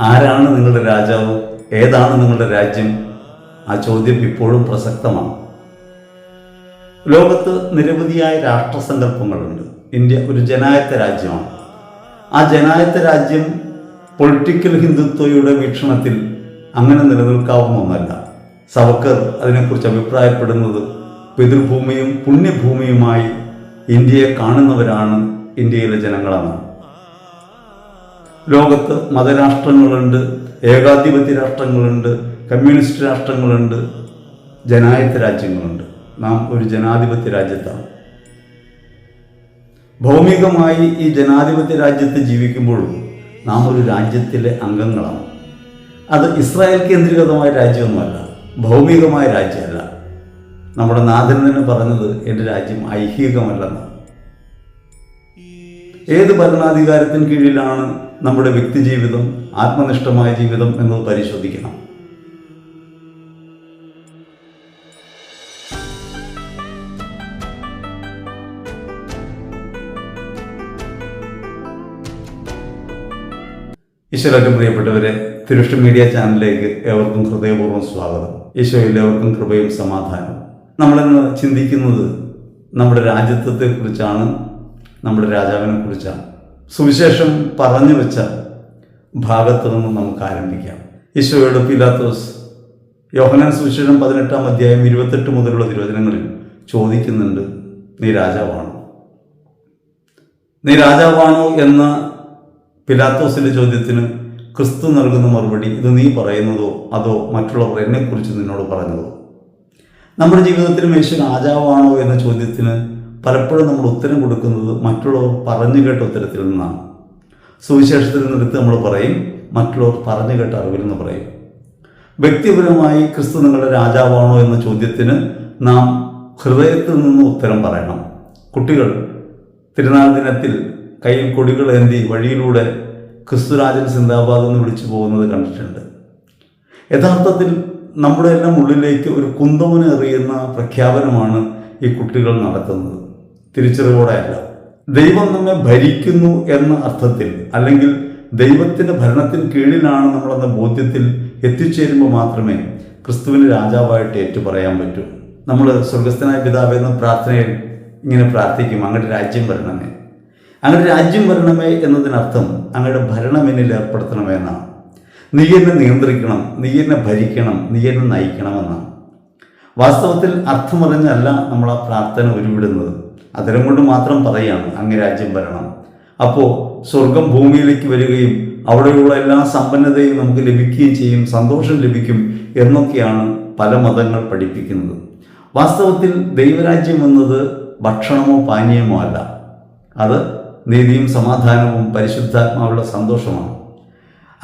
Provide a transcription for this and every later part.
ആരാണ് നിങ്ങളുടെ രാജാവ്? ഏതാണ് നിങ്ങളുടെ രാജ്യം? ആ ചോദ്യം ഇപ്പോഴും പ്രസക്തമാണ്. ലോകത്ത് നിരവധിയായ രാഷ്ട്രസങ്കല്പങ്ങളുണ്ട്. ഇന്ത്യ ഒരു ജനായത്ത രാജ്യമാണ്. ആ ജനായത്ത രാജ്യം പൊളിറ്റിക്കൽ ഹിന്ദുത്വയുടെ വീക്ഷണത്തിൽ അങ്ങനെ നിലനിൽക്കാവുന്ന ഒന്നല്ല സവക്കർ അതിനെക്കുറിച്ച് അഭിപ്രായപ്പെടുന്നത് പിതൃഭൂമിയും പുണ്യഭൂമിയുമായി ഇന്ത്യയെ കാണുന്നവരാണ് ഇന്ത്യയിലെ ജനങ്ങളെന്നാണ്. ലോകത്ത് മതരാഷ്ട്രങ്ങളുണ്ട് ഏകാധിപത്യ രാഷ്ട്രങ്ങളുണ്ട് കമ്മ്യൂണിസ്റ്റ് രാഷ്ട്രങ്ങളുണ്ട് ജനായത്ത രാജ്യങ്ങളുണ്ട്. നാം ഒരു ജനാധിപത്യ രാജ്യത്താണ്. ഭൗമികമായി ഈ ജനാധിപത്യ രാജ്യത്ത് ജീവിക്കുമ്പോഴും നാം ഒരു രാജ്യത്തിലെ അംഗങ്ങളാണ്. അത് ഇസ്രായേൽ കേന്ദ്രീകൃതമായ രാജ്യമൊന്നുമല്ല ഭൗമികമായ രാജ്യമല്ല. നമ്മുടെ നാഥൻ തന്നെ പറഞ്ഞത് എന്റെ രാജ്യം ഐഹികമല്ലെന്നാണ്. ഏത് ഭരണാധികാരത്തിന് കീഴിലാണ് നമ്മുടെ വ്യക്തി ജീവിതം ആത്മനിഷ്ഠമായ ജീവിതം എന്നത് പരിശോധിക്കണം. ഈശ്വരക്കും പ്രിയപ്പെട്ടവരെ തിരുഷ്ട മീഡിയ ചാനലിലേക്ക് ഏവർക്കും ഹൃദയപൂർവം സ്വാഗതം. ഈശോയിൽ കൃപയും സമാധാനവും. നമ്മളിന്ന് ചിന്തിക്കുന്നത് നമ്മുടെ രാജ്യത്വത്തെ കുറിച്ചാണ് നമ്മുടെ രാജാവിനെ കുറിച്ച സുവിശേഷം പറഞ്ഞു വെച്ച ഭാഗത്ത് നിന്ന് നമുക്ക് ആരംഭിക്കാം. ഈശോയുടെ പിലാത്തോസ് യോഹനാൻ സുവിശേഷം പതിനെട്ടാം അധ്യായം ഇരുപത്തെട്ട് മുതലുള്ള തിരുവചനങ്ങളിൽ ചോദിക്കുന്നുണ്ട് നീ രാജാവാണോ? നീ രാജാവാണോ? എന്ന പിലാത്തോസിന്റെ ചോദ്യത്തിന് ക്രിസ്തു നൽകുന്ന മറുപടി ഇത് നീ പറയുന്നതോ അതോ മറ്റുള്ളവർ എന്നെക്കുറിച്ച് നിന്നോട് പറഞ്ഞതോ? നമ്മുടെ ജീവിതത്തിൽ മനുഷ്യൻ രാജാവാണോ എന്ന ചോദ്യത്തിന് പലപ്പോഴും നമ്മൾ ഉത്തരം കൊടുക്കുന്നത് മറ്റുള്ളവർ പറഞ്ഞു കേട്ട ഉത്തരത്തിൽ നിന്നാണ്. സുവിശേഷത്തിൽ നിന്നെടുത്ത് നമ്മൾ പറയും മറ്റുള്ളവർ പറഞ്ഞു കേട്ട അറിവിൽ നിന്ന് പറയും. വ്യക്തിപരമായി ക്രിസ്തു നിങ്ങളുടെ രാജാവാണോ എന്ന ചോദ്യത്തിന് നാം ഹൃദയത്തിൽ നിന്ന് ഉത്തരം പറയണം. കുട്ടികൾ തിരുനാൾ ദിനത്തിൽ കയ്യിൽ കൊടികൾ ഏന്തി വഴിയിലൂടെ ക്രിസ്തുരാജൻ സിന്ദാബാദ് എന്ന് വിളിച്ചു പോകുന്നത് കണ്ടിട്ടുണ്ട്. യഥാർത്ഥത്തിൽ നമ്മുടെ എല്ലാം ഉള്ളിലേക്ക് ഒരു കുന്തമന് എറിയുന്ന പ്രഖ്യാപനമാണ് ഈ കുട്ടികൾ നടത്തുന്നത്. തിരിച്ചറിവോടെയല്ല. ദൈവം നമ്മെ ഭരിക്കുന്നു എന്ന അർത്ഥത്തിൽ അല്ലെങ്കിൽ ദൈവത്തിന്റെ ഭരണത്തിന് കീഴിലാണ് നമ്മളെന്ന ബോധ്യത്തിൽ എത്തിച്ചേരുമ്പോൾ മാത്രമേ ക്രിസ്തുവിന് രാജാവായിട്ട് ഏറ്റു പറയാൻ പറ്റൂ. നമ്മൾ സ്വർഗസ്ഥനായ പിതാവ് എന്ന പ്രാർത്ഥനയിൽ ഇങ്ങനെ പ്രാർത്ഥിക്കും അങ്ങയുടെ രാജ്യം വരണമേ. അങ്ങയുടെ രാജ്യം വരണമേ എന്നതിനർത്ഥം അങ്ങയുടെ ഭരണം എന്നിൽ ഏർപ്പെടുത്തണമേ എന്നാണ്. നീ എന്നെ നിയന്ത്രിക്കണം നീ എന്നെ ഭരിക്കണം നീ എന്നെ നയിക്കണമെന്നാണ്. വാസ്തവത്തിൽ അർത്ഥമറിഞ്ഞല്ല നമ്മൾ ആ പ്രാർത്ഥന ഉരുവിടുന്നത്. അതരം കൊണ്ട് മാത്രം പറയുകയാണ് അങ്ങ് രാജ്യം വരണം. അപ്പോൾ സ്വർഗം ഭൂമിയിലേക്ക് വരികയും അവിടെയുള്ള എല്ലാ സമ്പന്നതയും നമുക്ക് ലഭിക്കുകയും ചെയ്യും സന്തോഷം ലഭിക്കും എന്നൊക്കെയാണ് പല മതങ്ങൾ പഠിപ്പിക്കുന്നത്. വാസ്തവത്തിൽ ദൈവരാജ്യം എന്നത് ഭക്ഷണമോ പാനീയമോ അല്ല. അത് നീതിയും സമാധാനവും പരിശുദ്ധാത്മാവുള്ള സന്തോഷമാണ്.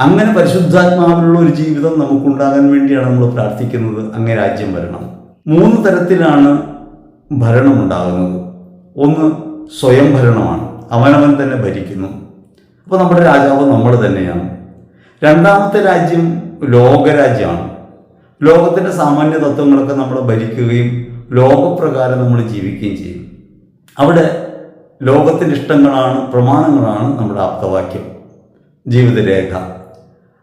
അങ്ങനെ പരിശുദ്ധാത്മാവിലുള്ള ഒരു ജീവിതം നമുക്കുണ്ടാകാൻ വേണ്ടിയാണ് നമ്മൾ പ്രാർത്ഥിക്കുന്നത് അങ്ങേ രാജ്യം വരണം. മൂന്ന് തരത്തിലാണ് ഭരണം ഉണ്ടാകുന്നത്. ഒന്ന് സ്വയംഭരണമാണ്. അവനവൻ തന്നെ ഭരിക്കുന്നു. അപ്പോൾ നമ്മുടെ രാജാവ് നമ്മൾ തന്നെയാണ്. രണ്ടാമത്തെ രാജ്യം ലോകരാജ്യമാണ്. ലോകത്തിന്റെ സാമാന്യ തത്വങ്ങളൊക്കെ നമ്മൾ ഭരിക്കുകയും ലോകപ്രകാരം നമ്മൾ ജീവിക്കുകയും ചെയ്യും. അവിടെ ലോകത്തിന്റെ ഇഷ്ടങ്ങളാണ് പ്രമാണങ്ങളാണ് നമ്മുടെ ആപ്തവാക്യം ജീവിതരേഖ.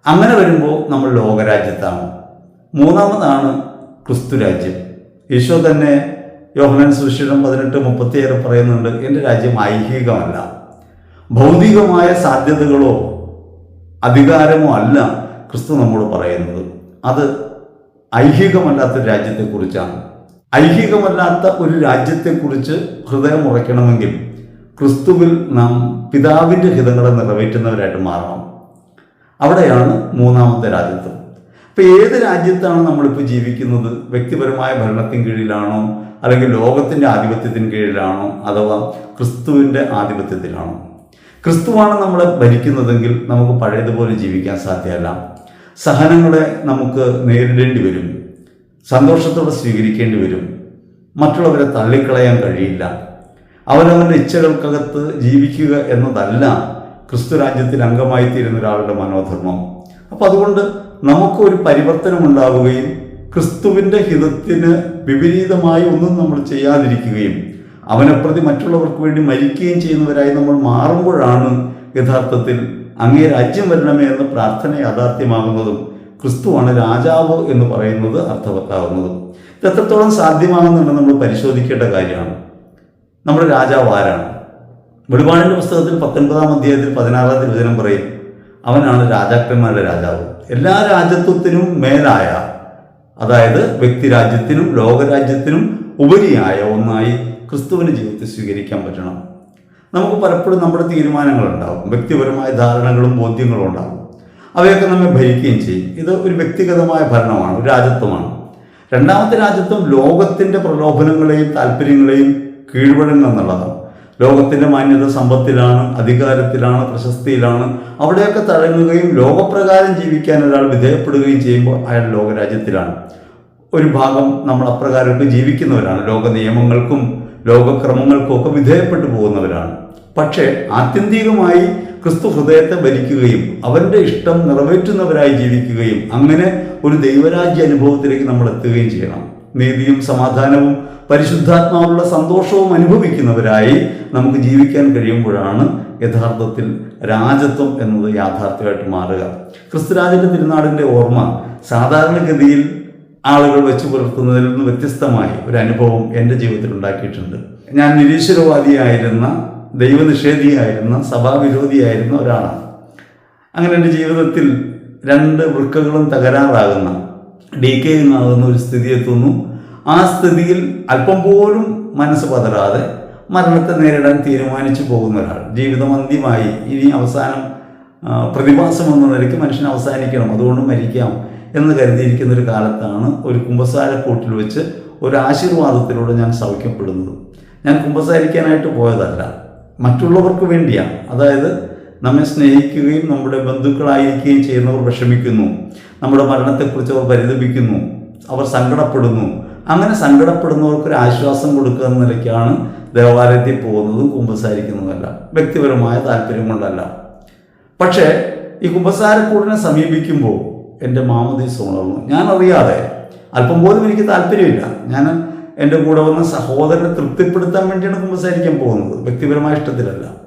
അങ്ങനെ വരുമ്പോൾ നമ്മൾ ലോകരാജ്യത്താണ്. മൂന്നാമതാണ് ക്രിസ്തു രാജ്യം ഈശോ തന്നെ യോഹനൻ സുശീലം പതിനെട്ട് മുപ്പത്തിയേഴ് പറയുന്നുണ്ട് എന്റെ രാജ്യം ഐഹികമല്ല. ഭൗതികമായ സാധ്യതകളോ അധികാരമോ അല്ല ക്രിസ്തു നമ്മോട് പറയുന്നത്. അത് ഐഹികമല്ലാത്ത രാജ്യത്തെക്കുറിച്ചാണ്. ഐഹികമല്ലാത്ത ഒരു രാജ്യത്തെക്കുറിച്ച് ഹൃദയം ഉറയ്ക്കണമെങ്കിൽ ക്രിസ്തുവിൽ നാം പിതാവിന്റെ ഹിതങ്ങളെ നിറവേറ്റുന്നവരായിട്ട് മാറണം. അവിടെയാണ് മൂന്നാമത്തെ രാജ്യത്വം അപ്പോൾ ഏത് രാജ്യത്താണ് നമ്മളിപ്പോൾ ജീവിക്കുന്നത്? വ്യക്തിപരമായ ഭരണത്തിന് കീഴിലാണോ? അല്ലെങ്കിൽ ലോകത്തിന്റെ ആധിപത്യത്തിന് കീഴിലാണോ? അഥവാ ക്രിസ്തുവിന്റെ ആധിപത്യത്തിലാണോ? ക്രിസ്തുവാണ് നമ്മളെ ഭരിക്കുന്നതെങ്കിൽ നമുക്ക് പഴയതുപോലെ ജീവിക്കാൻ സാധ്യമല്ല. സഹനങ്ങളെ നമുക്ക് നേരിടേണ്ടി വരും. സന്തോഷത്തോടെ സ്വീകരിക്കേണ്ടി വരും. മറ്റുള്ളവരെ തള്ളിക്കളയാൻ കഴിയില്ല. അവരവരുടെ ഇച്ഛകൾക്കകത്ത് ജീവിക്കുക എന്നതല്ല ക്രിസ്തു രാജ്യത്തിൽ അംഗമായി തീരുന്ന ഒരാളുടെ മനോധർമ്മം. അപ്പം അതുകൊണ്ട് നമുക്കൊരു പരിവർത്തനം ഉണ്ടാവുകയും ക്രിസ്തുവിന്റെ ഹിതത്തിന് വിപരീതമായി ഒന്നും നമ്മൾ ചെയ്യാതിരിക്കുകയും അവനെ പ്രതി മറ്റുള്ളവർക്ക് വേണ്ടി മരിക്കുകയും ചെയ്യുന്നവരായി നമ്മൾ മാറുമ്പോഴാണ് യഥാർത്ഥത്തിൽ അങ്ങേ രാജ്യം വരണമേ എന്ന പ്രാർത്ഥന യാഥാർത്ഥ്യമാകുന്നതും ക്രിസ്തുവാണ് രാജാവ് എന്ന് പറയുന്നത് അർത്ഥവത്താകുന്നതും. ഇത് എത്രത്തോളം സാധ്യമാകുന്നുണ്ടെന്ന് നമ്മൾ പരിശോധിക്കേണ്ട കാര്യമാണ്. നമ്മുടെ രാജാവ് ആരാണ്? വെളിപാടിന്റെ പുസ്തകത്തിൽ പത്തൊൻപതാം അധ്യായത്തിൽ പതിനാറാം തിരുവചനം പറയും അവനാണ് രാജാക്കന്മാരുടെ രാജാവ്. എല്ലാ രാജ്യത്വത്തിനും മേലായ അതായത് വ്യക്തിരാജ്യത്തിനും ലോകരാജ്യത്തിനും ഉപരിയായ ഒന്നായി ക്രിസ്തുവിന് ജീവിതത്തെ സ്വീകരിക്കാൻ പറ്റണം. നമുക്ക് പലപ്പോഴും നമ്മുടെ തീരുമാനങ്ങളുണ്ടാവും വ്യക്തിപരമായ ധാരണകളും ബോധ്യങ്ങളും ഉണ്ടാവും അവയൊക്കെ നമ്മെ ഭരിക്കുകയും ചെയ്യും. ഇത് ഒരു വ്യക്തിഗതമായ ഭരണമാണ് ഒരു രാജ്യത്വമാണ്. രണ്ടാമത്തെ രാജ്യത്വം ലോകത്തിന്റെ പ്രലോഭനങ്ങളെയും താല്പര്യങ്ങളെയും കീഴ്വഴങ്ങുക എന്നുള്ളതാണ്. ലോകത്തിന്റെ മാന്യത സമ്പത്തിലാണ് അധികാരത്തിലാണ് പ്രശസ്തിയിലാണ്. അവിടെയൊക്കെ തഴങ്ങുകയും ലോകപ്രകാരം ജീവിക്കാൻ ഒരാൾ വിധേയപ്പെടുകയും ചെയ്യുമ്പോൾ അയാൾ ലോകരാജ്യത്തിലാണ്. ഒരു ഭാഗം നമ്മൾ അപ്രകാരമൊക്കെ ജീവിക്കുന്നവരാണ്. ലോക നിയമങ്ങൾക്കും ലോകക്രമങ്ങൾക്കും ഒക്കെ വിധേയപ്പെട്ടു പോകുന്നവരാണ്. പക്ഷേ ആത്യന്തികമായി ക്രിസ്തു ഹൃദയത്തെ ഭരിക്കുകയും അവന്റെ ഇഷ്ടം നിറവേറ്റുന്നവരായി ജീവിക്കുകയും അങ്ങനെ ഒരു ദൈവരാജ്യ അനുഭവത്തിലേക്ക് നമ്മൾ എത്തുകയും ചെയ്യണം. നീതിയും സമാധാനവും പരിശുദ്ധാത്മാവുള്ള സന്തോഷവും അനുഭവിക്കുന്നവരായി നമുക്ക് ജീവിക്കാൻ കഴിയുമ്പോഴാണ് യഥാർത്ഥത്തിൽ രാജത്വം എന്നത് യാഥാർത്ഥ്യമായിട്ട് മാറുക. ക്രിസ്തുരാജന്റെ തിരുനാടിന്റെ ഓർമ്മ സാധാരണഗതിയിൽ ആളുകൾ വെച്ചു പുലർത്തുന്നതിൽ നിന്ന് വ്യത്യസ്തമായി ഒരു അനുഭവം എന്റെ ജീവിതത്തിൽ ഉണ്ടാക്കിയിട്ടുണ്ട്. ഞാൻ നിരീശ്വരവാദിയായിരുന്ന ദൈവനിഷേധിയായിരുന്ന സഭാവിരോധിയായിരുന്ന ഒരാളാണ്. അങ്ങനെ എന്റെ ജീവിതത്തിൽ രണ്ട് വൃക്കകളും തകരാറാകുന്ന ഡീക്കേയിങ് ആകുന്ന ഒരു സ്ഥിതി എത്തുന്നു ആ സ്ഥിതിയിൽ അല്പം പോലും മനസ്സ് പതരാതെ മരണത്തെ നേരിടാൻ തീരുമാനിച്ചു പോകുന്ന ഒരാൾ. ജീവിതം അന്ത്യമായി ഇനി അവസാനം പ്രതിഭാസം എന്ന നിലയ്ക്ക് മനുഷ്യൻ അവസാനിക്കണം. അതുകൊണ്ട് മരിക്കാം എന്ന് കരുതിയിരിക്കുന്ന ഒരു കാലത്താണ് ഒരു കുമ്പസാരക്കൂട്ടിൽ വെച്ച് ഒരു ആശീർവാദത്തിലൂടെ ഞാൻ സൗഖ്യപ്പെടുന്നത്. ഞാൻ കുമ്പസാരിക്കാനായിട്ട് പോയതല്ല. മറ്റുള്ളവർക്ക് വേണ്ടിയാണ്. അതായത് നമ്മെ സ്നേഹിക്കുകയും നമ്മുടെ ബന്ധുക്കളായിരിക്കുകയും ചെയ്യുന്നവർ വിഷമിക്കുന്നു. നമ്മുടെ മരണത്തെക്കുറിച്ച് അവർ പരിതപിക്കുന്നു. അവർ സങ്കടപ്പെടുന്നു. അങ്ങനെ സങ്കടപ്പെടുന്നവർക്ക് ഒരു ആശ്വാസം കൊടുക്കുക എന്ന നിലയ്ക്കാണ് ദേവാലയത്തിൽ പോകുന്നതും കുമ്പസാരിക്കുന്നതല്ല. വ്യക്തിപരമായ താല്പര്യം കൊണ്ടല്ല പക്ഷേ ഈ കുമ്പസാരക്കൂടിനെ സമീപിക്കുമ്പോൾ എന്റെ മാമദീസ ഉണർന്നു ഞാൻ അറിയാതെ അല്പം പോലും എനിക്ക് താല്പര്യമില്ല. ഞാൻ എന്റെ കൂടെ വന്ന സഹോദരനെ തൃപ്തിപ്പെടുത്താൻ വേണ്ടിയാണ് കുമ്പസാരിക്കാൻ പോകുന്നത്. വ്യക്തിപരമായ ഇഷ്ടത്തിലല്ല.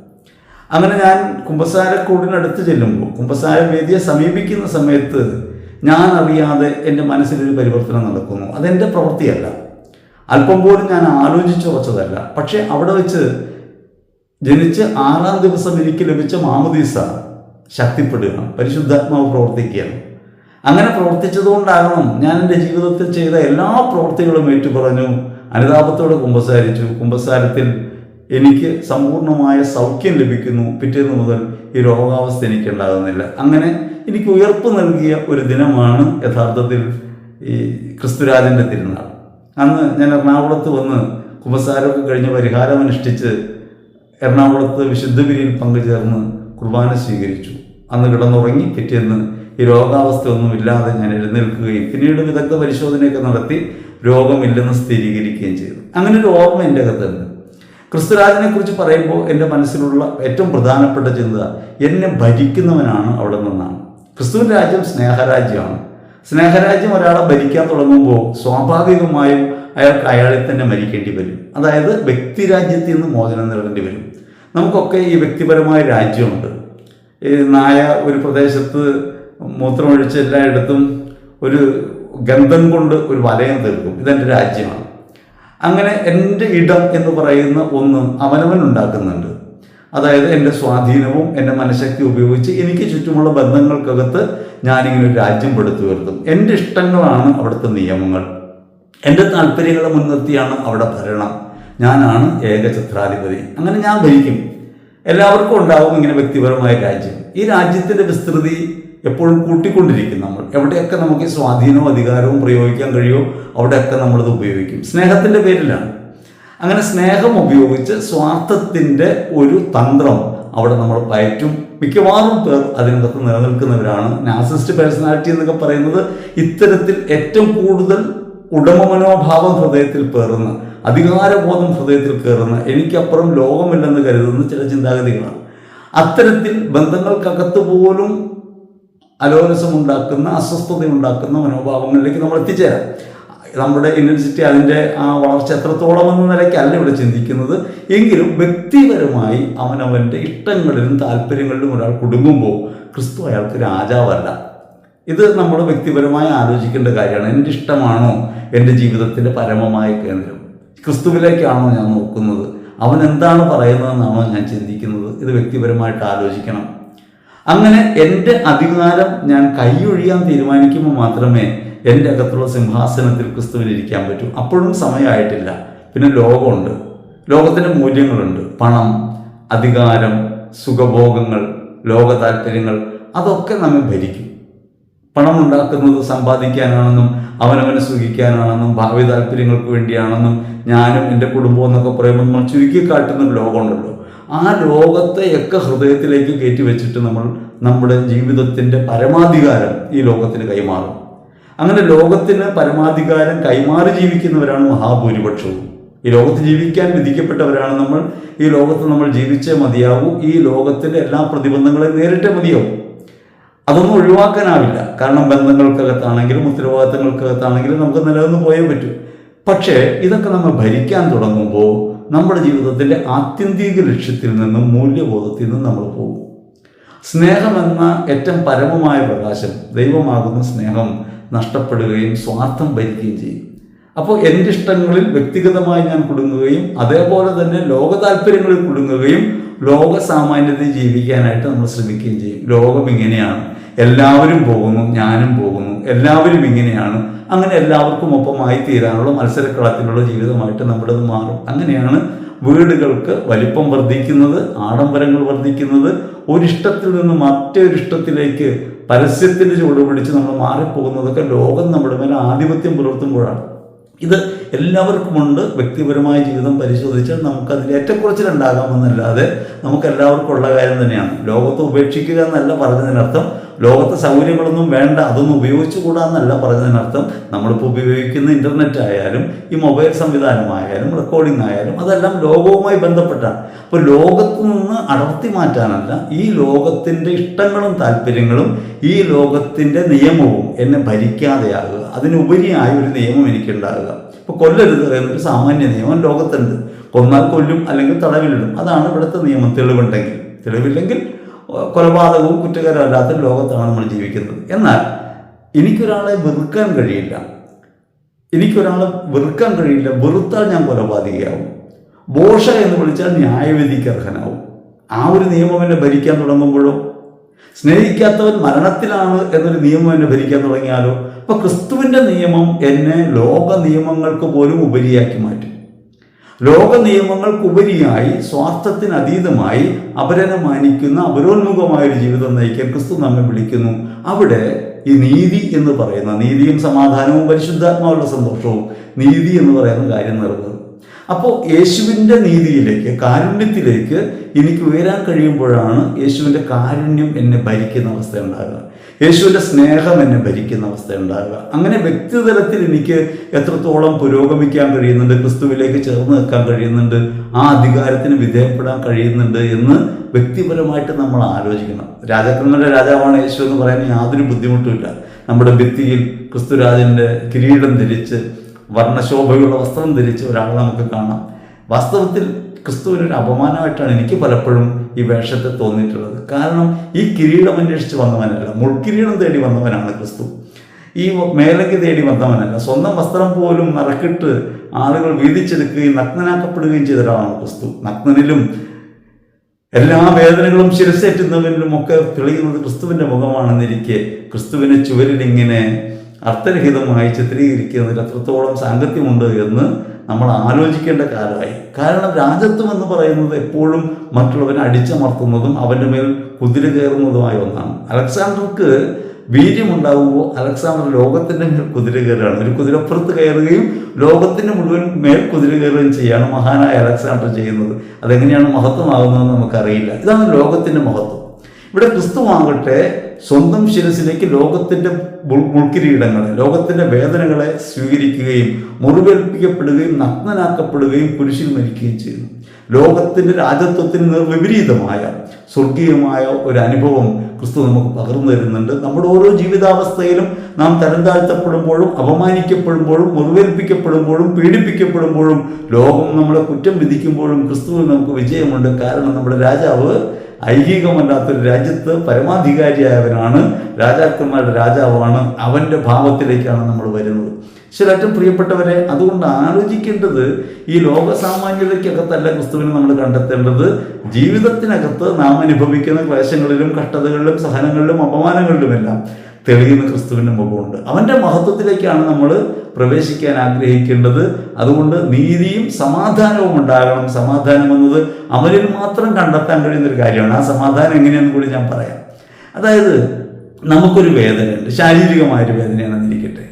അങ്ങനെ ഞാൻ കുമ്പസാരക്കൂടിനടുത്ത് ചെല്ലുമ്പോൾ കുമ്പസാര വേദിയെ സമീപിക്കുന്ന സമയത്ത് ഞാൻ അറിയാതെ എന്റെ മനസ്സിലൊരു പരിവർത്തനം നടക്കുന്നു. അതെന്റെ പ്രവൃത്തിയല്ല. അല്പം പോലും ഞാൻ ആലോചിച്ചു വച്ചതല്ല പക്ഷേ അവിടെ വെച്ച് ജനിച്ച് ആറാം ദിവസം എനിക്ക് ലഭിച്ച മാമദീസ ശക്തിപ്പെടുകയാണ്. പരിശുദ്ധാത്മാവ് പ്രവർത്തിക്കുകയാണ്. അങ്ങനെ പ്രവർത്തിച്ചതുകൊണ്ടാകണം ഞാൻ എന്റെ ജീവിതത്തിൽ ചെയ്ത എല്ലാ പ്രവൃത്തികളും ഏറ്റുപറഞ്ഞു അനുതാപത്തോടെ കുമ്പസാരിച്ചു. കുമ്പസാരത്തിൽ എനിക്ക് സമ്പൂർണമായ സൗഖ്യം ലഭിക്കുന്നു. പിറ്റേന്ന് മുതൽ ഈ രോഗാവസ്ഥ എനിക്ക് ഉണ്ടാകുന്നില്ല അങ്ങനെ എനിക്ക് ഉയർപ്പ് നൽകിയ ഒരു ദിനമാണ് യഥാർത്ഥത്തിൽ ഈ ക്രിസ്തുരാജന്റെ തിരുനാൾ. അന്ന് ഞാൻ എറണാകുളത്ത് വന്ന് കുമ്പസാരമൊക്കെ കഴിഞ്ഞ് പരിഹാരം അനുഷ്ഠിച്ച് എറണാകുളത്ത് വിശുദ്ധ ബലിയിൽ പങ്കുചേർന്ന് കുർബാന സ്വീകരിച്ചു. അന്ന് കിടന്നുറങ്ങി പിറ്റേന്ന് ഈ രോഗാവസ്ഥയൊന്നും ഇല്ലാതെ ഞാൻ എഴുന്നേൽക്കുകയും പിന്നീട് വിദഗ്ധ പരിശോധനയൊക്കെ നടത്തി രോഗമില്ലെന്ന് സ്ഥിരീകരിക്കുകയും ചെയ്തു. അങ്ങനെ ഒരു ഓർമ്മ എന്റെ അകത്തുണ്ട്. ക്രിസ്തുരാജനെ കുറിച്ച് പറയുമ്പോൾ എന്റെ മനസ്സിലുള്ള ഏറ്റവും പ്രധാനപ്പെട്ട ചിന്ത എന്നെ ഭരിക്കുന്നവനാണ് അവിടെ നിന്നാണ്. ക്രിസ്തുവിന്റെ രാജ്യം സ്നേഹരാജ്യമാണ്. സ്നേഹരാജ്യം ഒരാളെ ഭരിക്കാൻ തുടങ്ങുമ്പോൾ സ്വാഭാവികമായും അയാൾക്ക് അയാളെ തന്നെ മരിക്കേണ്ടി വരും. അതായത് വ്യക്തിരാജ്യത്തിൽ നിന്ന് മോചനം നേടേണ്ടി വരും. നമുക്കൊക്കെ ഈ വ്യക്തിപരമായ രാജ്യമുണ്ട്. ഈ നായ ഒരു പ്രദേശത്ത് മൂത്രമൊഴിച്ച് എല്ലായിടത്തും ഒരു ഗന്ധം കൊണ്ട് ഒരു വലയം തീർക്കും. ഇതെന്റെ രാജ്യമാണ്. അങ്ങനെ എന്റെ ഇടം എന്ന് പറയുന്ന ഒന്ന് അവനവൻ ഉണ്ടാക്കുന്നുണ്ട്. അതായത് എന്റെ സ്വാധീനവും എന്റെ മനഃശക്തി ഉപയോഗിച്ച് എനിക്ക് ചുറ്റുമുള്ള ബന്ധങ്ങൾക്കകത്ത് ഞാനിങ്ങനെ ഒരു രാജ്യം പെടുത്തു വരുത്തും. എന്റെ ഇഷ്ടങ്ങളാണ് അവിടുത്തെ നിയമങ്ങൾ. എന്റെ താല്പര്യങ്ങളെ മുൻനിർത്തിയാണ് അവിടെ ഭരണം. ഞാനാണ് ഏകഛത്രാധിപതി അങ്ങനെ ഞാൻ ഭരിക്കും. എല്ലാവർക്കും ഉണ്ടാവും ഇങ്ങനെ വ്യക്തിപരമായ രാജ്യം. ഈ രാജ്യത്തിന്റെ വിസ്തൃതി എപ്പോഴും കൂട്ടിക്കൊണ്ടിരിക്കും നമ്മൾ. എവിടെയൊക്കെ നമുക്ക് സ്വാധീനവും അധികാരവും പ്രയോഗിക്കാൻ കഴിയുമോ അവിടെയൊക്കെ നമ്മളിത് ഉപയോഗിക്കും. സ്നേഹത്തിന്റെ പേരിലാണ്. അങ്ങനെ സ്നേഹം ഉപയോഗിച്ച് സ്വാർത്ഥത്തിന്റെ ഒരു തന്ത്രം അവിടെ നമ്മൾ പയറ്റും. മിക്കവാറും പേർ അതിനകത്ത് നിലനിൽക്കുന്നവരാണ്. നാസിസ്റ്റ് പേഴ്സണാലിറ്റി എന്നൊക്കെ പറയുന്നത് ഇത്തരത്തിൽ ഏറ്റവും കൂടുതൽ ഉടമ മനോഭാവം ഹൃദയത്തിൽ പേറുന്ന അധികാരബോധം ഹൃദയത്തിൽ കയറുന്ന എനിക്കപ്പുറം ലോകമില്ലെന്ന് കരുതുന്ന ചില ചിന്താഗതികളാണ്. അത്തരത്തിൽ ബന്ധങ്ങൾക്കകത്ത് പോലും അലോലസമുണ്ടാക്കുന്ന അസ്വസ്ഥത ഉണ്ടാക്കുന്ന മനോഭാവങ്ങളിലേക്ക് നമ്മൾ എത്തിച്ചേരാം. നമ്മുടെ ഇന്റൻസിറ്റി അതിന്റെ ആ വളർച്ച എത്രത്തോളം എന്ന നിലയ്ക്കല്ല ഇവിടെ ചിന്തിക്കുന്നത്. എങ്കിലും വ്യക്തിപരമായി അവനവന്റെ ഇഷ്ടങ്ങളിലും താല്പര്യങ്ങളിലും ഒരാൾ കുടുങ്ങുമ്പോൾ ക്രിസ്തു അയാൾക്ക് രാജാവല്ല. ഇത് നമ്മൾ വ്യക്തിപരമായി ആലോചിക്കേണ്ട കാര്യമാണ്. എന്റെ ഇഷ്ടമാണോ? എന്റെ ജീവിതത്തിന്റെ പരമമായ കേന്ദ്രം. ക്രിസ്തുവിലേക്കാണോ ഞാൻ നോക്കുന്നത്? അവൻ എന്താണ് പറയുന്നതെന്നാണോ ഞാൻ ചിന്തിക്കുന്നത്? ഇത് വ്യക്തിപരമായിട്ട് ആലോചിക്കണം. അങ്ങനെ എന്റെ അധികാരം ഞാൻ കൈയൊഴിയാൻ തീരുമാനിക്കുമ്പോൾ മാത്രമേ എന്റെ അകത്തുള്ള സിംഹാസനത്തിൽ ക്രിസ്തുവിൽ ഇരിക്കാൻ പറ്റൂ. അപ്പോഴും സമയമായിട്ടില്ല. പിന്നെ ലോകമുണ്ട്. ലോകത്തിന്റെ മൂല്യങ്ങളുണ്ട്. പണം അധികാരം സുഖഭോഗങ്ങൾ ലോക താല്പര്യങ്ങൾ അതൊക്കെ നമ്മെ ഭരിക്കും. പണം ഉണ്ടാക്കുന്നത് സമ്പാദിക്കാനാണെന്നും അവനവനെ സുഖിക്കാനാണെന്നും ഭാവി താല്പര്യങ്ങൾക്ക് വേണ്ടിയാണെന്നും ഞാനും എന്റെ കുടുംബവും എന്നൊക്കെ പറയുമ്പോൾ നമ്മൾ ചുരുക്കി കാട്ടുന്ന ലോകമുണ്ടല്ലോ. ആ ലോകത്തെയൊക്കെ ഹൃദയത്തിലേക്ക് കയറ്റി വെച്ചിട്ട് നമ്മൾ നമ്മുടെ ജീവിതത്തിന്റെ പരമാധികാരം ഈ ലോകത്തിന് കൈമാറും. അങ്ങനെ ലോകത്തിന് പരമാധികാരം കൈമാറി ജീവിക്കുന്നവരാണ് മഹാഭൂരിപക്ഷവും. ഈ ലോകത്ത് ജീവിക്കാൻ വിധിക്കപ്പെട്ടവരാണ് നമ്മൾ. ഈ ലോകത്ത് നമ്മൾ ജീവിച്ചേ മതിയാവൂ. ഈ ലോകത്തിന്റെ എല്ലാ പ്രതിബന്ധങ്ങളെയും നേരിട്ടേ മതിയാവും. അതൊന്നും ഒഴിവാക്കാനാവില്ല. കാരണം ബന്ധങ്ങൾക്കകത്താണെങ്കിലും ഉത്തരവാദിത്തങ്ങൾക്കകത്താണെങ്കിലും നമുക്ക് നിലനിന്ന് പോയേ പറ്റൂ. പക്ഷേ ഇതൊക്കെ നമ്മൾ ഭരിക്കാൻ തുടങ്ങുമ്പോൾ നമ്മുടെ ജീവിതത്തിന്റെ ആത്യന്തിക ലക്ഷ്യത്തിൽ നിന്നും മൂല്യബോധത്തിൽ നിന്നും നമ്മൾ പോകും. സ്നേഹമെന്ന ഏറ്റവും പരമമായ പ്രകാശം ദൈവമാകുന്ന സ്നേഹം നഷ്ടപ്പെടുകയും സ്വാർത്ഥം ഭരിക്കുകയും ചെയ്യും. അപ്പോൾ എന്റെ ഇഷ്ടങ്ങളിൽ വ്യക്തിഗതമായി ഞാൻ കുടുങ്ങുകയും അതേപോലെ തന്നെ ലോക താല്പര്യങ്ങളിൽ കുടുങ്ങുകയും ലോക സാമാന്യതയിൽ ജീവിക്കാനായിട്ട് നമ്മൾ ശ്രമിക്കുകയും ചെയ്യും. ലോകം ഇങ്ങനെയാണ്. എല്ലാവരും പോകുന്നു ഞാനും പോകുന്നു എല്ലാവരും ഇങ്ങനെയാണ്. അങ്ങനെ എല്ലാവർക്കും ഒപ്പമായി തീരാനുള്ള മത്സരക്കളത്തിലുള്ള ജീവിതമായിട്ട് നമ്മുടേത് മാറും. അങ്ങനെയാണ് വീടുകൾക്ക് വലിപ്പം വർദ്ധിക്കുന്നത് ആഡംബരങ്ങൾ വർദ്ധിക്കുന്നത്. ഒരിഷ്ടത്തിൽ നിന്ന് മറ്റൊരിഷ്ടത്തിലേക്ക് പരസ്യത്തിന്റെ ചുവട് പിടിച്ച് നമ്മൾ മാറിപ്പോകുന്നതൊക്കെ ലോകം നമ്മുടെ മേലെ ആധിപത്യം പുലർത്തുമ്പോഴാണ്. ഇത് എല്ലാവർക്കും ഉണ്ട് വ്യക്തിപരമായ ജീവിതം പരിശോധിച്ചാൽ നമുക്കതിൽ ഏറ്റക്കുറച്ചിലുണ്ടാകാമെന്നല്ലാതെ നമുക്ക് എല്ലാവർക്കും ഉള്ള കാര്യം തന്നെയാണ്. ലോകത്തെ ഉപേക്ഷിക്കുക എന്നല്ല പറഞ്ഞതിനർത്ഥം. ലോകത്തെ സൗകര്യങ്ങളൊന്നും വേണ്ട അതൊന്നും ഉപയോഗിച്ചുകൂടാ എന്നല്ല പറഞ്ഞതിനർത്ഥം നമ്മളിപ്പോൾ ഉപയോഗിക്കുന്ന ഇന്റർനെറ്റ് ആയാലും ഈ മൊബൈൽ സംവിധാനമായാലും റെക്കോർഡിംഗ് ആയാലും അതെല്ലാം ലോകവുമായി ബന്ധപ്പെട്ടാണ്. അപ്പോൾ ലോകത്ത് നിന്ന് അടർത്തി മാറ്റാനല്ല ഈ ലോകത്തിന്റെ ഇഷ്ടങ്ങളും താല്പര്യങ്ങളും ഈ ലോകത്തിന്റെ നിയമവും എന്നെ ഭരിക്കാതെയാകുക. അതിനുപരിയായ ഒരു നിയമം എനിക്കുണ്ടാകുക. ഇപ്പോൾ കൊല്ലരുത് എന്നൊരു സാമാന്യ നിയമം ലോകത്തുണ്ട്. കൊന്നാൽ കൊല്ലും അല്ലെങ്കിൽ തടവിലിടും. അതാണ് ഇവിടുത്തെ നിയമം. തെളിവുണ്ടെങ്കിൽ. തെളിവില്ലെങ്കിൽ കൊലപാതകവും കുറ്റകരമല്ലാത്ത ലോകത്താണ് നമ്മൾ ജീവിക്കുന്നത്. എന്നാൽ എനിക്കൊരാളെ വെറുക്കാൻ കഴിയില്ല. എനിക്കൊരാളെ വെറുക്കാൻ കഴിയില്ല. വെറുത്താൽ ഞാൻ കൊലപാതകയാവും. ബോഷ എന്ന് വിളിച്ചാൽ ന്യായവിധിക്ക് അർഹനാവും. ആ ഒരു നിയമം എന്നെ ഭരിക്കാൻ തുടങ്ങുമ്പോഴോ? സ്നേഹിക്കാത്തവൻ മരണത്തിലാണ് എന്നൊരു നിയമം എന്നെ ഭരിക്കാൻ തുടങ്ങിയാലോ? അപ്പൊ ക്രിസ്തുവിന്റെ നിയമം എന്നെ ലോക നിയമങ്ങൾക്ക് പോലും ഉപരിയാക്കി മാറ്റും. ലോക നിയമങ്ങൾക്കുപരിയായി സ്വാർത്ഥത്തിന് അതീതമായി അപരനെ മാനിക്കുന്ന അപരോന്മുഖമായ ഒരു ജീവിതം നയിക്കാൻ ക്രിസ്തു നമ്മെ വിളിക്കുന്നു. അവിടെ ഈ നീതി എന്ന് പറയുന്ന നീതിയും സമാധാനവും പരിശുദ്ധാത്മാവുള്ള സന്തോഷവും നീതി എന്ന് പറയുന്ന കാര്യം നിറവ് അപ്പോൾ യേശുവിന്റെ നീതിയിലേക്ക് കാരുണ്യത്തിലേക്ക് എനിക്ക് ഉയരാൻ കഴിയുമ്പോഴാണ് യേശുവിന്റെ കാരുണ്യം എന്നെ ഭരിക്കുന്ന അവസ്ഥ ഉണ്ടാകുക. യേശുവിന്റെ സ്നേഹം എന്നെ ഭരിക്കുന്ന അവസ്ഥ ഉണ്ടാകുക. അങ്ങനെ വ്യക്തിതലത്തിൽ എനിക്ക് എത്രത്തോളം പുരോഗമിക്കാൻ കഴിയുന്നുണ്ട് ക്രിസ്തുവിലേക്ക് ചേർന്ന് നിൽക്കാൻ കഴിയുന്നുണ്ട് ആ അധികാരത്തിന് വിധേയപ്പെടാൻ കഴിയുന്നുണ്ട് എന്ന് വ്യക്തിപരമായിട്ട് നമ്മൾ ആലോചിക്കണം. രാജാക്കന്മാരുടെ രാജാവാണ് യേശു എന്ന് പറയാൻ യാതൊരു ബുദ്ധിമുട്ടുമില്ല. നമ്മുടെ ഭിത്തിയിൽ ക്രിസ്തുരാജന്റെ കിരീടം ധരിച്ച് വർണശോഭയുള്ള വസ്ത്രം ധരിച്ച് ഒരാളെ നമുക്ക് കാണാം. വാസ്തവത്തിൽ ക്രിസ്തുവിനൊരു അപമാനമായിട്ടാണ് എനിക്ക് പലപ്പോഴും ഈ വേഷത്തെ തോന്നിയിട്ടുള്ളത്. കാരണം ഈ കിരീടം അന്വേഷിച്ച് വന്നവനല്ല മുൾക്കിരീടം തേടി വന്നവനാണ് ക്രിസ്തു. ഈ മേലയ്ക്ക് തേടി വന്നവനല്ല സ്വന്തം വസ്ത്രം പോലും നറക്കിട്ട് ആളുകൾ വീതിച്ചെടുക്കുകയും നഗ്നനാക്കപ്പെടുകയും ചെയ്ത ഒരാളാണ് ക്രിസ്തു. നഗ്നനിലും എല്ലാ വേദനകളും ശിരസേറ്റുന്നവരിലും ഒക്കെ തെളിയുന്നത് ക്രിസ്തുവിന്റെ മുഖമാണെന്നിരിക്കെ ക്രിസ്തുവിനെ ചുവരിൽ ഇങ്ങനെ അർത്ഥരഹിതമായി ചിത്രീകരിക്കുന്നതിൽ അത്രത്തോളം സാങ്കത്യമുണ്ട് എന്ന് നമ്മൾ ആലോചിക്കേണ്ട കാലമായി. കാരണം രാജത്വം എന്ന് പറയുന്നത് എപ്പോഴും മറ്റുള്ളവരെ അടിച്ചമർത്തുന്നതും അവന്റെ മേൽ കുതിര കയറുന്നതുമായ ഒന്നാണ്. അലക്സാണ്ടർക്ക് വീര്യമുണ്ടാകുമ്പോൾ അലക്സാണ്ടർ ലോകത്തിന്റെ മേൽ കുതിര കയറുകയാണ്. ഒരു കുതിരപ്പുറത്ത് കയറുകയും ലോകത്തിന്റെ മുഴുവൻ മേൽ കുതിര കയറുകയും ചെയ്യുകയാണ് മഹാനായ അലക്സാണ്ടർ ചെയ്യുന്നത്. അതെങ്ങനെയാണ് മഹത്വമാകുന്നതെന്ന് നമുക്കറിയില്ല. ഇതാണ് ലോകത്തിന്റെ മഹത്വം. ഇവിടെ ക്രിസ്തുവാകട്ടെ സ്വന്തം ശിരസിലേക്ക് ലോകത്തിന്റെ മുൾ- മുൾക്കിരീടങ്ങളെ ലോകത്തിന്റെ വേദനകളെ സ്വീകരിക്കുകയും മുറിവേൽപ്പിക്കപ്പെടുകയും നഗ്നനാക്കപ്പെടുകയും കുരിശിൽ മരിക്കുകയും ചെയ്യുന്നു. ലോകത്തിന്റെ രാജത്വത്തിന് വിപരീതമായ സ്വർഗീയമായ ഒരു അനുഭവം ക്രിസ്തു നമുക്ക് പകർന്നു തരുന്നുണ്ട്. നമ്മുടെ ഓരോ ജീവിതാവസ്ഥയിലും നാം തരം താഴ്ത്തപ്പെടുമ്പോഴും അപമാനിക്കപ്പെടുമ്പോഴും മുറിവേൽപ്പിക്കപ്പെടുമ്പോഴും പീഡിപ്പിക്കപ്പെടുമ്പോഴും ലോകം നമ്മളെ കുറ്റം വിധിക്കുമ്പോഴും ക്രിസ്തുവിൽ നമുക്ക് വിജയമുണ്ട്. കാരണം നമ്മുടെ രാജാവ് ഐഹികമല്ലാത്തൊരു രാജ്യത്ത് പരമാധികാരിയായവനാണ് രാജാക്കന്മാരുടെ രാജാവാണ് അവന്റെ ഭാവത്തിലേക്കാണ് നമ്മൾ വരുന്നത്. ശരിയായിട്ടും പ്രിയപ്പെട്ടവരെ അതുകൊണ്ട് ആലോചിക്കേണ്ടത് ഈ ലോകസാമാന്യതയ്ക്കകത്തല്ല ക്രിസ്തുവിനെ നമ്മൾ കണ്ടെത്തേണ്ടത്. ജീവിതത്തിനകത്ത് നാം അനുഭവിക്കുന്ന ക്ലേശങ്ങളിലും കഷ്ടതകളിലും സഹനങ്ങളിലും അപമാനങ്ങളിലുമെല്ലാം. തെളിയുന്ന ക്രിസ്തുവിന്റെ മുഖമുണ്ട്. അവന്റെ മഹത്വത്തിലേക്കാണ് നമ്മൾ പ്രവേശിക്കാൻ ആഗ്രഹിക്കേണ്ടത്. അതുകൊണ്ട് നീതിയും സമാധാനവും ഉണ്ടാകണം. സമാധാനം എന്നത് അവരിൽ മാത്രം കണ്ടെത്താൻ കഴിയുന്ന ഒരു കാര്യമാണ്. ആ സമാധാനം എങ്ങനെയെന്ന് കൂടി ഞാൻ പറയാം. അതായത് നമുക്കൊരു വേദനയുണ്ട്. ശാരീരികമായൊരു വേദനയാണെന്നിരിക്കട്ടെ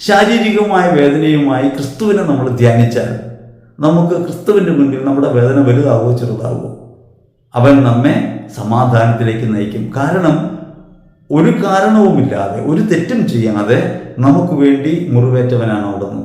ശാരീരികമായ വേദനയുമായി ക്രിസ്തുവിനെ നമ്മൾ ധ്യാനിച്ചാൽ നമുക്ക് ക്രിസ്തുവിന്റെ മുന്നിൽ നമ്മുടെ വേദന വലുതാവോ ചെറുതാവോ? അവൻ നമ്മെ സമാധാനത്തിലേക്ക് നയിക്കും. കാരണം ഒരു കാരണവുമില്ലാതെ ഒരു തെറ്റും ചെയ്യാതെ നമുക്ക് വേണ്ടി മുറിവേറ്റവനാണ് അവിടുന്ന്.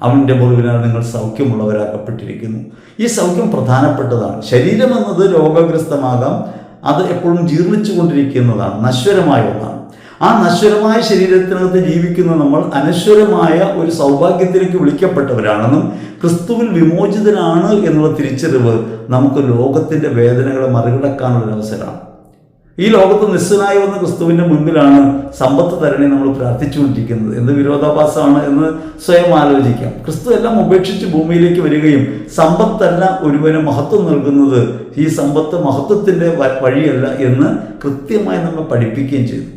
അവന്റെ മുറിവിനാൽ നിങ്ങൾ സൗഖ്യമുള്ളവരാക്കപ്പെട്ടിരിക്കുന്നു. ഈ സൗഖ്യം പ്രധാനപ്പെട്ടതാണ്. ശരീരം എന്നത് രോഗഗ്രസ്തമാകാം. അത് എപ്പോഴും ജീർണിച്ചു കൊണ്ടിരിക്കുന്നതാണ് നശ്വരമായ ഒന്നാണ്. ആ നശ്വരമായ ശരീരത്തിനകത്ത് ജീവിക്കുന്ന നമ്മൾ അനശ്വരമായ ഒരു സൗഭാഗ്യത്തിലേക്ക് വിളിക്കപ്പെട്ടവരാണെന്നും ക്രിസ്തുവിൽ വിമോചിതനാണ് എന്നുള്ള തിരിച്ചറിവ് നമുക്ക് ലോകത്തിന്റെ വേദനകളെ മറികടക്കാനുള്ള അവസരമാണ് ഈ ലോകത്ത് നിസ്സനായി വന്ന ക്രിസ്തുവിന്റെ മുൻപിലാണ് സമ്പത്ത് തരണി നമ്മൾ പ്രാർത്ഥിച്ചുകൊണ്ടിരിക്കുന്നത്. എന്ത് വിരോധാഭാസമാണ് എന്ന് സ്വയം ആലോചിക്കാം. ക്രിസ്തു എല്ലാം ഉപേക്ഷിച്ച് ഭൂമിയിലേക്ക് വരികയും സമ്പത്തല്ല ഒരുവന് മഹത്വം നൽകുന്നത് ഈ സമ്പത്ത് മഹത്വത്തിന്റെ വഴിയല്ല എന്ന് കൃത്യമായി നമ്മെ പഠിപ്പിക്കുകയും ചെയ്തു.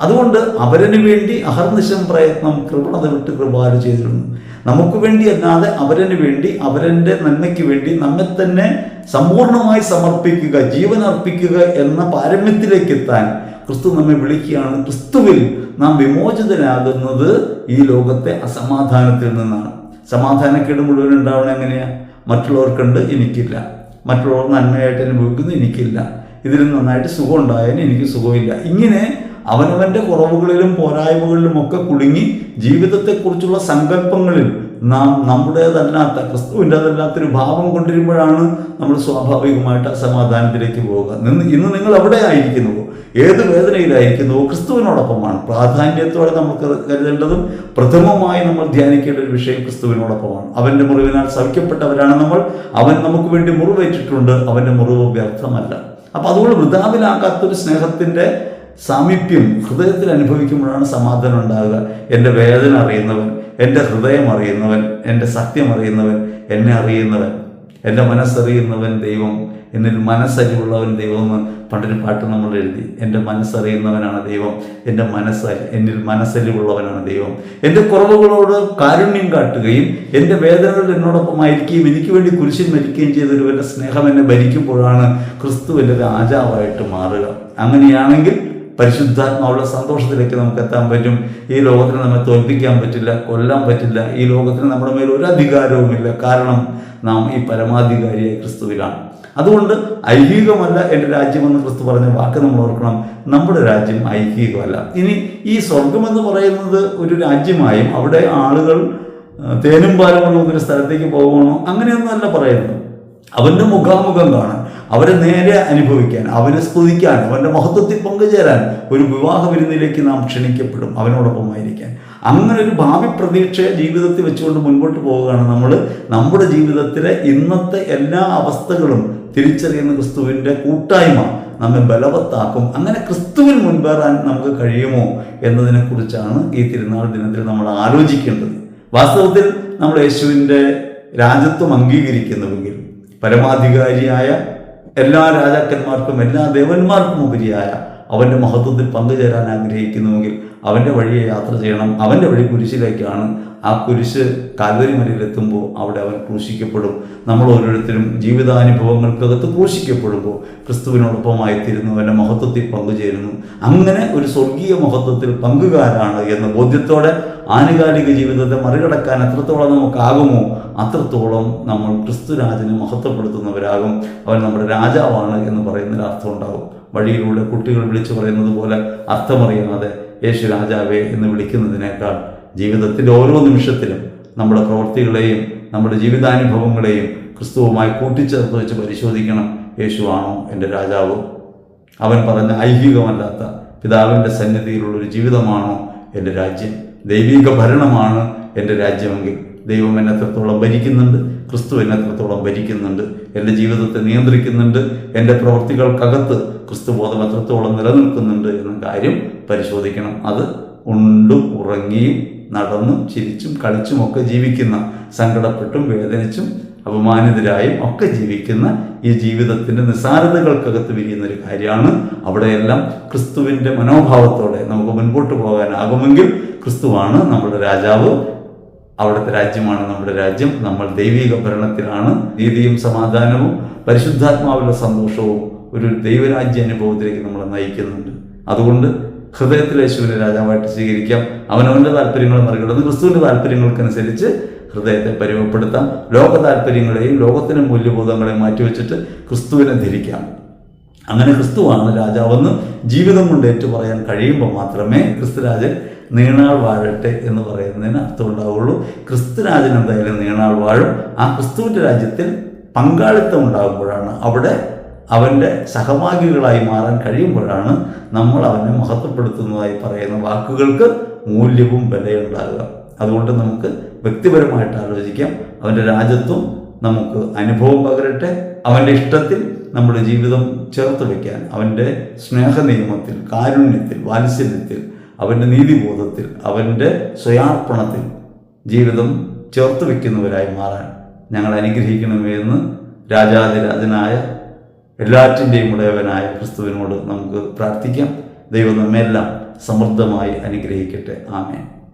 അതുകൊണ്ട് അവരന് വേണ്ടി അഹർനിശം പ്രയത്നം കൃപണത വിട്ട് കൃപാല ചെയ്തിരുന്നു. നമുക്ക് വേണ്ടി അല്ലാതെ അവരന് വേണ്ടി അവരന്റെ നന്മയ്ക്ക് വേണ്ടി നമ്മെ തന്നെ സമ്പൂർണമായി സമർപ്പിക്കുക ജീവൻ അർപ്പിക്കുക എന്ന പാരമ്യത്തിലേക്ക് എത്താൻ ക്രിസ്തു നമ്മെ വിളിക്കുകയാണ്. ക്രിസ്തുവിൽ നാം വിമോചിതനാകുന്നത് ഈ ലോകത്തെ അസമാധാനത്തിൽ നിന്നാണ്. സമാധാനക്കേട് മുഴുവൻ ഉണ്ടാവണം എങ്ങനെയാ? മറ്റുള്ളവർക്കുണ്ട് എനിക്കില്ല. മറ്റുള്ളവർ നന്മയായിട്ട് അനുഭവിക്കുന്നു എനിക്കില്ല. ഇതിൽ നന്നായിട്ട് സുഖം ഉണ്ടായാലും എനിക്ക് സുഖമില്ല. ഇങ്ങനെ അവനവന്റെ കുറവുകളിലും പോരായ്മകളിലും ഒക്കെ കുടുങ്ങി ജീവിതത്തെക്കുറിച്ചുള്ള സങ്കല്പങ്ങളിൽ നാം നമ്മുടേതല്ലാത്ത ക്രിസ്തുവിന്റെ അതല്ലാത്തൊരു ഭാവം കൊണ്ടുവരുമ്പോഴാണ് നമ്മൾ സ്വാഭാവികമായിട്ട് അസമാധാനത്തിലേക്ക് പോവുക നിന്ന് ഇന്ന് നിങ്ങൾ എവിടെ ആയിരിക്കുന്നുവോ ഏത് വേദനയിലായിരിക്കുന്നുവോ ക്രിസ്തുവിനോടൊപ്പമാണ്. പ്രാധാന്യത്തോടെ നമുക്ക് കരുതേണ്ടതും പ്രഥമമായി നമ്മൾ ധ്യാനിക്കേണ്ട ഒരു വിഷയം ക്രിസ്തുവിനോടൊപ്പമാണ്. അവന്റെ മുറിവിനാൽ സവിക്കപ്പെട്ടവരാണ് നമ്മൾ. അവൻ നമുക്ക് വേണ്ടി മുറിവേറ്റിട്ടുണ്ട്. അവന്റെ മുറിവ് വ്യർത്ഥമല്ല. അപ്പം അതുകൊണ്ട് വൃതാവിലാക്കാത്തൊരു സ്നേഹത്തിന്റെ സാമീപ്യം ഹൃദയത്തിൽ അനുഭവിക്കുമ്പോഴാണ് സമാധാനം ഉണ്ടാകുക. എന്റെ വേദന അറിയുന്നവൻ എന്റെ ഹൃദയം അറിയുന്നവൻ എന്റെ സത്യം അറിയുന്നവൻ എന്നെ അറിയുന്നവൻ എന്റെ മനസ്സറിയുന്നവൻ ദൈവം എന്നിൽ മനസ്സരിവുള്ളവൻ ദൈവം എന്ന് പണ്ടൊരു പാട്ട് നമ്മൾ എഴുതി. എന്റെ മനസ്സറിയുന്നവനാണ് ദൈവം എന്റെ മനസ്സ് എന്നിൽ മനസ്സരിവുള്ളവനാണ് ദൈവം. എന്റെ കുറവുകളോട് കാരുണ്യം കാട്ടുകയും എന്റെ വേദനകൾ എന്നോടൊപ്പമായിരിക്കുകയും എനിക്ക് വേണ്ടി കുരിശിൽ മരിക്കുകയും ചെയ്തൊരുവന്റെ സ്നേഹം എന്നെ ഭരിക്കുമ്പോഴാണ് ക്രിസ്തു എന്റെ രാജാവായിട്ട് മാറുക. അങ്ങനെയാണെങ്കിൽ പരിശുദ്ധാത്മാവുള്ള സന്തോഷത്തിലേക്ക് നമുക്ക് എത്താൻ പറ്റും. ഈ ലോകത്തിന് നമ്മെ തോൽപ്പിക്കാൻ പറ്റില്ല കൊല്ലാൻ പറ്റില്ല. ഈ ലോകത്തിന് നമ്മുടെ മേൽ ഒരു അധികാരവുമില്ല. കാരണം നാം ഈ പരമാധികാരിയായ ക്രിസ്തുവിലാണ്. അതുകൊണ്ട് ഐഹികമല്ല എന്റെ രാജ്യമെന്ന് ക്രിസ്തു പറഞ്ഞ വാക്ക് നമ്മൾ ഓർക്കണം. നമ്മുടെ രാജ്യം ഐഹികമല്ല. ഇനി ഈ സ്വർഗമെന്ന് പറയുന്നത് ഒരു രാജ്യമായും അവിടെ ആളുകൾ തേനും പാലമുള്ള ഒരു സ്ഥലത്തേക്ക് പോകണോ? അങ്ങനെയൊന്നുമല്ല പറയുന്നത്. അവന്റെ മുഖാമുഖം കാണാൻ. അവരെ നേരെ അനുഭവിക്കാൻ അവനെ സ്തുതിക്കാൻ അവന്റെ മഹത്വത്തിൽ പങ്കുചേരാൻ ഒരു വിവാഹ വിരുന്നിലേക്ക് നാം ക്ഷണിക്കപ്പെടും അവനോടൊപ്പമായിരിക്കാൻ. അങ്ങനെ ഒരു ഭാവി പ്രതീക്ഷയെ ജീവിതത്തിൽ വെച്ചുകൊണ്ട് മുൻപോട്ട് പോവുകയാണ് നമ്മൾ നമ്മുടെ ജീവിതത്തിലെ ഇന്നത്തെ എല്ലാ അവസ്ഥകളും തിരിച്ചറിയുന്ന ക്രിസ്തുവിന്റെ കൂട്ടായ്മ നമ്മെ ബലവത്താക്കും. അങ്ങനെ ക്രിസ്തുവിൽ മുൻപേറാൻ നമുക്ക് കഴിയുമോ എന്നതിനെക്കുറിച്ചാണ് ഈ തിരുനാൾ ദിനത്തിൽ നമ്മൾ ആലോചിക്കേണ്ടത്. വാസ്തവത്തിൽ നമ്മൾ യേശുവിന്റെ രാജ്യത്വം അംഗീകരിക്കുന്നുവെങ്കിൽ പരമാധികാരിയായ എല്ലാ രാജാക്കന്മാർക്കും എല്ലാ ദേവന്മാർക്കും ഉപരിയായ അവന്റെ മഹത്വത്തിൽ പങ്കുചേരാൻ ആഗ്രഹിക്കുന്നുവെങ്കിൽ അവന്റെ വഴിയെ യാത്ര ചെയ്യണം. അവന്റെ വഴി കുരിശിലേക്കാണ്. ആ കുരിശ് കാൽവരി മലയിലെത്തുമ്പോൾ അവിടെ അവൻ ക്രൂശിക്കപ്പെടും. നമ്മൾ ഓരോരുത്തരും ജീവിതാനുഭവങ്ങൾക്കകത്ത് ക്രൂശിക്കപ്പെടുമ്പോൾ ക്രിസ്തുവിനോടൊപ്പമായി തീരുന്നു അവന്റെ മഹത്വത്തിൽ പങ്കുചേരുന്നു. അങ്ങനെ ഒരു സ്വർഗീയ മഹത്വത്തിൽ പങ്കുകാരാണ് എന്ന ബോധ്യത്തോടെ ആനുകാലിക ജീവിതത്തെ മറികടക്കാൻ എത്രത്തോളം നമുക്കാകുമോ അത്രത്തോളം നമ്മൾ ക്രിസ്തുരാജനെ മഹത്വപ്പെടുത്തുന്നവരാകും. അവൻ നമ്മുടെ രാജാവാണ് എന്ന് പറയുന്നതിൽ അർത്ഥം ഉണ്ടാകും. വഴിയിലൂടെ കുട്ടികൾ വിളിച്ചു പറയുന്നത് പോലെ അർത്ഥമറിയാതെ യേശു രാജാവേ എന്ന് വിളിക്കുന്നതിനേക്കാൾ ജീവിതത്തിന്റെ ഓരോ നിമിഷത്തിലും നമ്മുടെ പ്രവൃത്തികളെയും നമ്മുടെ ജീവിതാനുഭവങ്ങളെയും ക്രിസ്തുവുമായി കൂട്ടിച്ചേർത്ത് വെച്ച് പരിശോധിക്കണം. യേശുവാണോ എന്റെ രാജാവ്? അവൻ പറഞ്ഞ ഐഹികമല്ലാത്ത പിതാവിന്റെ സന്നിധിയിലുള്ള ഒരു ജീവിതമാണോ എന്റെ രാജ്യം? ദൈവിക ഭരണമാണ് എന്റെ രാജ്യമെങ്കിൽ ദൈവം എന്നെ എത്രത്തോളം ഭരിക്കുന്നുണ്ട് ക്രിസ്തു എന്നെ എത്രത്തോളം ഭരിക്കുന്നുണ്ട് എന്റെ ജീവിതത്തെ നിയന്ത്രിക്കുന്നുണ്ട് എന്റെ പ്രവൃത്തികൾക്കകത്ത് ക്രിസ്തു ബോധം എത്രത്തോളം നിലനിൽക്കുന്നുണ്ട് എന്ന കാര്യം പരിശോധിക്കണം. അത് ഉണ്ടും ഉറങ്ങിയും നടന്നും ചിരിച്ചും കളിച്ചും ഒക്കെ ജീവിക്കുന്ന സങ്കടപ്പെട്ടും വേദനിച്ചും അപമാനിതരായും ഒക്കെ ജീവിക്കുന്ന ഈ ജീവിതത്തിന്റെ നിസ്സാരതകൾക്കകത്ത് വിരിയുന്ന ഒരു കാര്യമാണ്. അവിടെയെല്ലാം ക്രിസ്തുവിന്റെ മനോഭാവത്തോടെ നമുക്ക് മുൻപോട്ട് പോകാനാകുമെങ്കിൽ ക്രിസ്തുവാണ് നമ്മുടെ രാജാവ്. അവിടുത്തെ രാജ്യമാണ് നമ്മുടെ രാജ്യം. നമ്മൾ ദൈവിക ഭരണത്തിലാണ്. നീതിയും സമാധാനവും പരിശുദ്ധാത്മാവിലെ സന്തോഷവും ഒരു ദൈവരാജ്യ അനുഭവത്തിലേക്ക് നമ്മളെ നയിക്കുന്നുണ്ട്. അതുകൊണ്ട് ഹൃദയത്തിലെ യേശുവിനെ രാജാവായിട്ട് സ്വീകരിക്കാം. അവനവന്റെ താല്പര്യങ്ങൾ മറികടന്ന് ക്രിസ്തുവിന്റെ താല്പര്യങ്ങൾക്കനുസരിച്ച് ഹൃദയത്തെ പരിമപ്പെടുത്താം. ലോക താല്പര്യങ്ങളെയും ലോകത്തിന്റെ മൂല്യബോധങ്ങളെയും മാറ്റിവെച്ചിട്ട് ക്രിസ്തുവിനെ ധരിക്കാം. അങ്ങനെ ക്രിസ്തുവാണ് രാജാവെന്ന് ജീവിതം കൊണ്ട് ഏറ്റു പറയാൻ കഴിയുമ്പോൾ മാത്രമേ ക്രിസ്തുരാജൻ നീണാൾ വാഴട്ടെ എന്ന് പറയുന്നതിന് അർത്ഥമുണ്ടാവുള്ളൂ. ക്രിസ്തുരാജൻ എന്തായാലും നീണാൾ വാഴും. ആ ക്രിസ്തുവിന്റെ രാജ്യത്തിൽ പങ്കാളിത്തം ഉണ്ടാകുമ്പോഴാണ് അവിടെ അവന്റെ സഹഭാഗികളായി മാറാൻ കഴിയുമ്പോഴാണ് നമ്മൾ അവനെ മഹത്വപ്പെടുത്തുന്നതായി പറയുന്ന വാക്കുകൾക്ക് മൂല്യവും വിലയുണ്ടാകുക അതുകൊണ്ട് നമുക്ക് വ്യക്തിപരമായിട്ട് ആലോചിക്കാം. അവന്റെ രാജ്യത്വം നമുക്ക് അനുഭവം പകരട്ടെ. അവന്റെ ഇഷ്ടത്തിൽ നമ്മുടെ ജീവിതം ചേർത്ത് വയ്ക്കാൻ അവന്റെ സ്നേഹ നിയമത്തിൽ കാരുണ്യത്തിൽ വാത്സല്യത്തിൽ അവന്റെ നീതിബോധത്തിൽ അവന്റെ സ്വയാർപ്പണത്തിൽ ജീവിതം ചേർത്ത് വയ്ക്കുന്നവരായി മാറാൻ ഞങ്ങൾ അനുഗ്രഹിക്കണമേ എന്ന് രാജാതിരാജനായ എല്ലാറ്റിന്റെയും ഉടയവനായ ക്രിസ്തുവിനോട് നമുക്ക് പ്രാർത്ഥിക്കാം. ദൈവം നമ്മെല്ലാം സമൃദ്ധമായി അനുഗ്രഹിക്കട്ടെ. ആമേൻ.